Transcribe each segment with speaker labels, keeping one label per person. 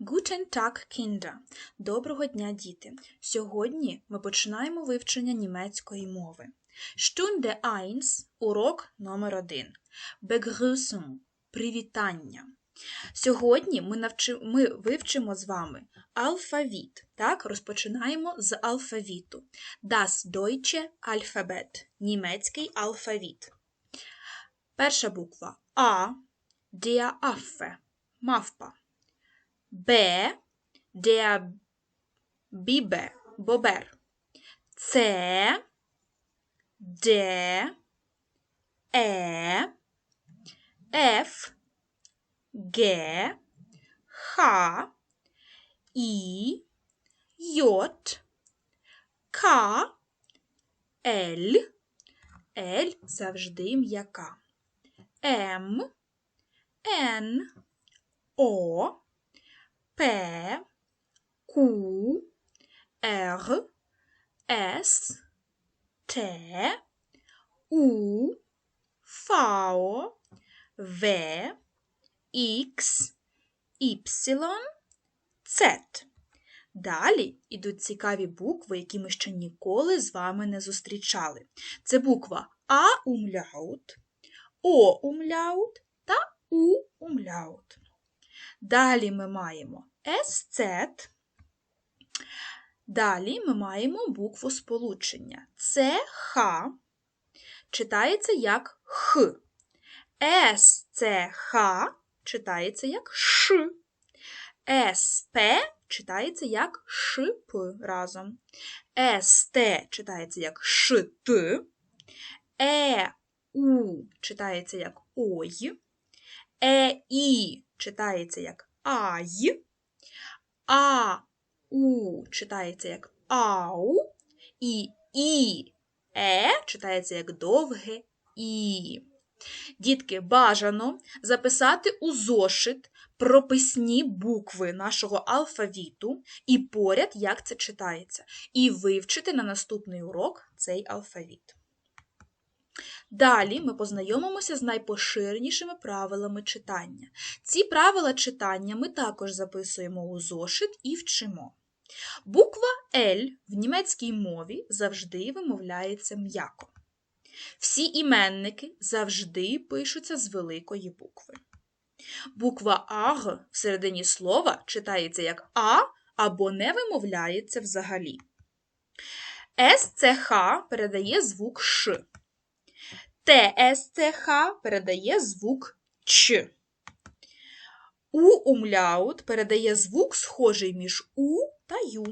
Speaker 1: Guten Tag, Kinder! Доброго дня, діти! Сьогодні ми починаємо вивчення німецької мови. Stunde 1, урок номер 1. Begrüßung – привітання. Сьогодні ми, навчи... ми вивчимо з вами алфавіт. Так, розпочинаємо з алфавіту. Das deutsche Alphabet – німецький алфавіт. Перша буква А, der Affe – мавпа. Б, der Bibe, бобер. С, Д, Е, Ф, Г, Х, І, Й, К, Л, Л завжди м'яка. М, Н, О, П, Q, R, S, T, U, V, В, X, Y, Z. Далі йдуть цікаві букви, які ми ще ніколи з вами не зустрічали. Це буква А умляут, О умляут та У умляут. Далі ми маємо SZ. Далі ми маємо букву сполучення. ЦХ читається як Х. СЦХ читається як Ш. СП читається як ШП разом. СТ читається як ШТ. ЕУ читається як ОЙ. ЕІ читається як ай, а у читається як ау, і і е читається як довге і. Дітки, бажано записати у зошит прописні букви нашого алфавіту і поряд, як це читається, і вивчити на наступний урок цей алфавіт. Далі ми познайомимося з найпоширенішими правилами читання. Ці правила читання ми також записуємо у зошит і вчимо. Буква L в німецькій мові завжди вимовляється м'яко. Всі іменники завжди пишуться з великої букви. Буква АГ в середині слова читається як А або не вимовляється взагалі. СЦХ передає звук Ш. ТСЦХ передає звук Ч. У умляут передає звук, схожий між У та Ю.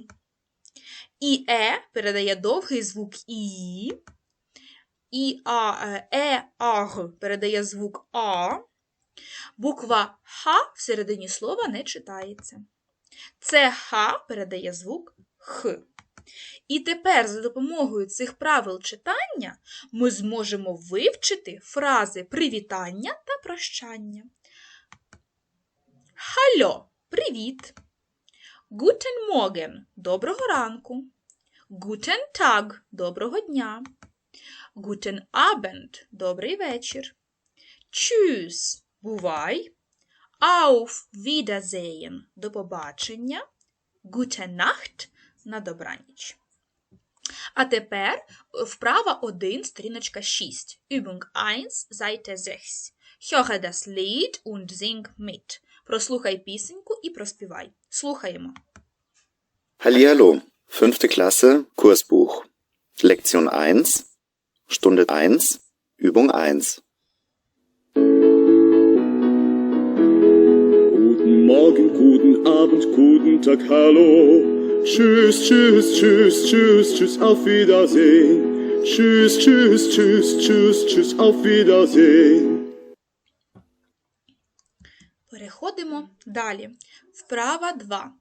Speaker 1: І Е передає довгий звук І. І а, Е Аг передає звук А. Буква Х всередині слова не читається. ЦХ передає звук Х. І тепер за допомогою цих правил читання ми зможемо вивчити фрази привітання та прощання. Хальо, привіт! Guten Morgen – доброго ранку. Guten Tag – доброго дня. Guten Abend – добрий вечір. Tschüss – бувай. Auf Wiedersehen – до побачення. Gute Nacht – на добраніч. А тепер вправа 1, сторіночка 6. Übung 1, Seite 6. Höre das Lied und sing mit. Прослухай пісеньку і проспівай. Слухаємо.
Speaker 2: Hallihallo, fünfte Klasse, Kursbuch. Lektion 1, Stunde 1, Übung 1.
Speaker 3: Guten Morgen, guten Abend, guten Tag, hallo. Tschüss, tschüss, tschüss, tschüss, tschüss, auf Wiedersehen. Tschüss, tschüss, tschüss, tschüss, tschüss, auf Wiedersehen.
Speaker 1: Переходимо далі. Вправа 2.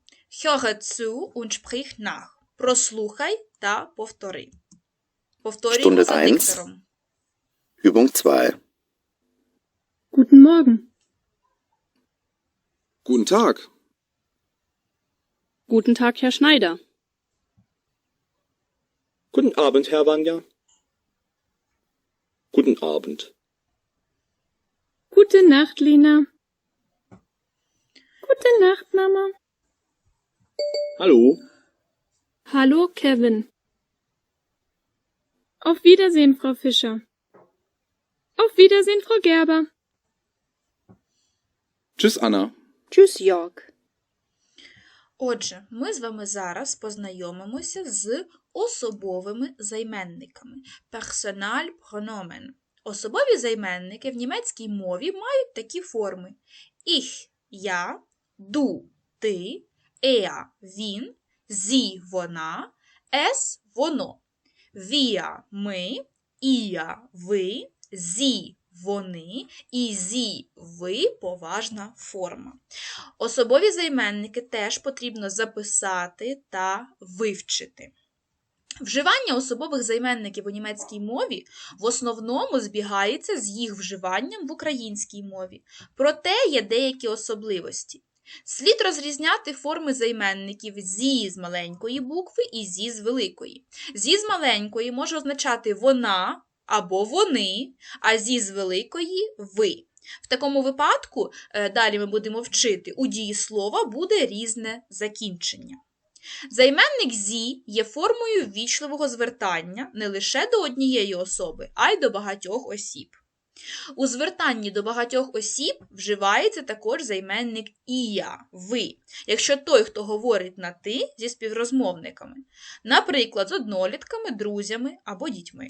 Speaker 1: Höre zu und sprich nach. Прослухай та повтори. Повторюємо
Speaker 2: Stunde
Speaker 1: за диктором.
Speaker 2: Übung 2.
Speaker 4: Guten Morgen.
Speaker 5: Guten Tag.
Speaker 4: Guten Tag, Herr Schneider.
Speaker 3: Guten Abend, Herr Wanja. Guten Abend.
Speaker 4: Gute Nacht, Lina. Gute Nacht, Mama.
Speaker 3: Hallo.
Speaker 4: Hallo, Kevin. Auf Wiedersehen, Frau Fischer. Auf Wiedersehen, Frau Gerber.
Speaker 3: Tschüss, Anna.
Speaker 5: Tschüss, Jörg.
Speaker 1: Отже, ми з вами зараз познайомимося з особовими займенниками. Personalpronomen. Особові займенники в німецькій мові мають такі форми: ich – я, du – ти, er – він, sie – вона, es – воно. Wir – ми, ihr – ви, sie – вони і зі ви поважна форма. Особові займенники теж потрібно записати та вивчити. Вживання особових займенників у німецькій мові в основному збігається з їх вживанням в українській мові. Проте є деякі особливості. Слід розрізняти форми займенників зі з маленької букви і зі з великої. Зі з маленької може означати вона або вони, а зі з великої ви. В такому випадку, е, далі ми будемо вчити, у дієслова буде різне закінчення. Займенник зі є формою ввічливого звертання не лише до однієї особи, а й до багатьох осіб. У звертанні до багатьох осіб вживається також займенник ія, ви, якщо той, хто говорить на ти зі співрозмовниками, наприклад, з однолітками, друзями або дітьми.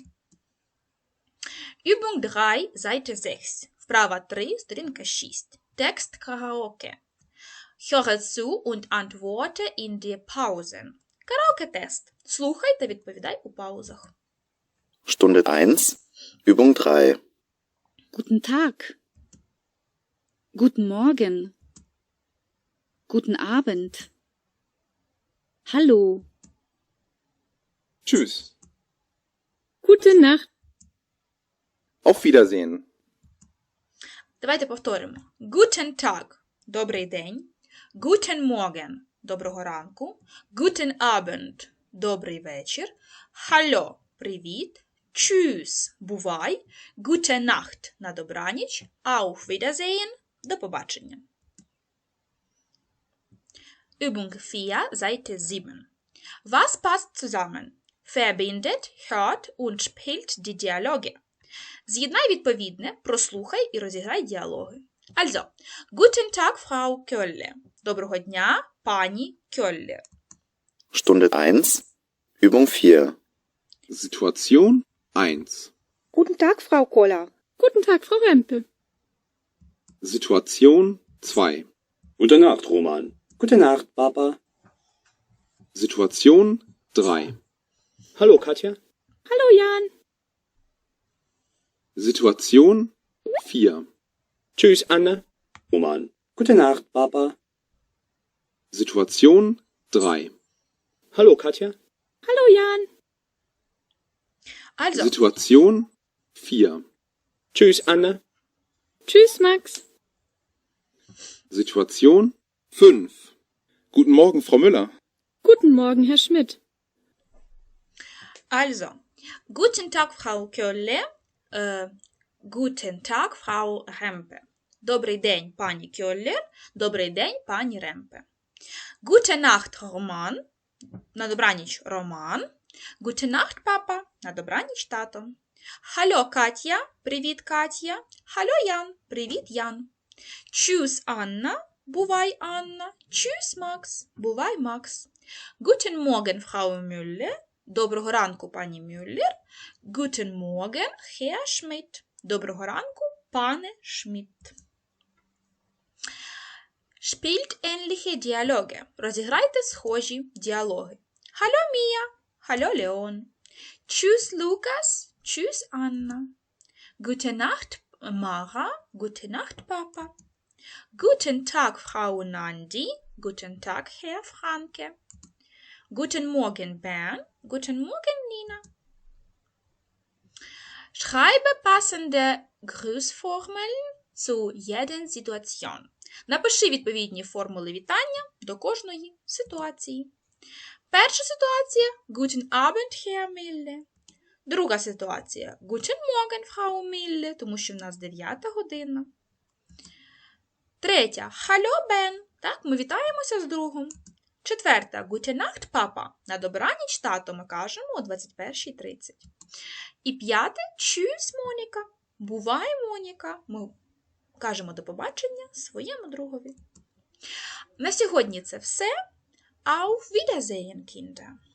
Speaker 1: Übung 3, Seite 6. Вправа 3, сторінка 6. Текст караоке. Höre zu und antworte in die Pausen. Караоке-тест. Слухай та відповідай у паузах.
Speaker 2: Stunde 1, Übung 3.
Speaker 5: Guten Tag. Guten Morgen. Guten Abend. Hallo.
Speaker 3: Tschüss.
Speaker 4: Gute Nacht.
Speaker 3: Auf Wiedersehen.
Speaker 1: Давайте повторимо. Guten Tag – добрий день. Guten Morgen – доброго ранку. Guten Abend – добрий вечір. Hallo – привіт. Tschüss – бувай. Gute Nacht – на добраніч. Auf Wiedersehen – до побачення. Übung 4, Seite 7. Was passt zusammen? Verbindet, hört und spielt die Dialoge. З'єднай відповідне, прослухай і розіграй діалоги. Also, guten Tag, Frau Kölle. Доброго дня, пані Kölle.
Speaker 2: Stunde 1, Übung 4.
Speaker 3: Situation 1.
Speaker 5: Guten Tag, Frau Koller.
Speaker 4: Guten Tag, Frau Rempe.
Speaker 3: Situation 2.
Speaker 6: Gute Nacht, Roman. Gute Nacht, Papa.
Speaker 3: Situation 3.
Speaker 6: Hallo, Katja.
Speaker 4: Hallo, Jan.
Speaker 3: Situation 4.
Speaker 6: Tschüss, Anna. Roman. Gute Nacht, Papa.
Speaker 3: Situation 3.
Speaker 6: Hallo, Katja.
Speaker 4: Hallo, Jan.
Speaker 1: Also,
Speaker 3: Situation 4.
Speaker 6: Tschüss, Anna.
Speaker 4: Tschüss, Max.
Speaker 3: Situation 5.
Speaker 7: Guten Morgen, Frau Müller.
Speaker 4: Guten Morgen, Herr Schmidt.
Speaker 1: also, guten Tag, Frau Kölle. Е, guten Tag, Frau Rempe. Добрий день, пані Кьоллер. Добрий день, пані Ремпе. Gute Nacht, Роман. На добраніч, Роман. Gute Nacht, папа. На добраніч, тато. Халло, Катя. Привіт, Катя. Халло, Ян. Привіт, Ян. Tschüss, Анна. Бувай, Анна. Tschüss, Макс. Бувай, Макс. Guten Morgen, Frau Müller. Доброго ранку, пані Мюллер. Guten Morgen, Herr Schmidt. Доброго ранку, пане Шмідт. Spielt ähnliche Dialoge. Розіграйте схожі діалоги. Hallo Mia. Hallo Leon. Tschüss Lukas. Tschüss Anna. Gute Nacht Mara. Gute Nacht Papa. Guten Tag Frau Nandi. Guten Tag Herr Franke. Guten Morgen Bern. Guten Morgen Nina. Schreibe passende Grüßformeln zu jeder Situation. Напиши відповідні формули вітання до кожної ситуації. Перша ситуація Guten Abend, Herr Mille. Друга ситуація Guten Morgen, Frau Mille, тому що в нас 9 година. Третя Hallo, Ben. Так, ми вітаємося з другом. Четверта Gute папа. На добраніч, тато, ми кажемо о 21.30. І п'яте Tschüss, Моніка. Бувай, Моніка. Ми кажемо до побачення своєму другові. На сьогодні це все. Auf Wiedersehen, Kinder!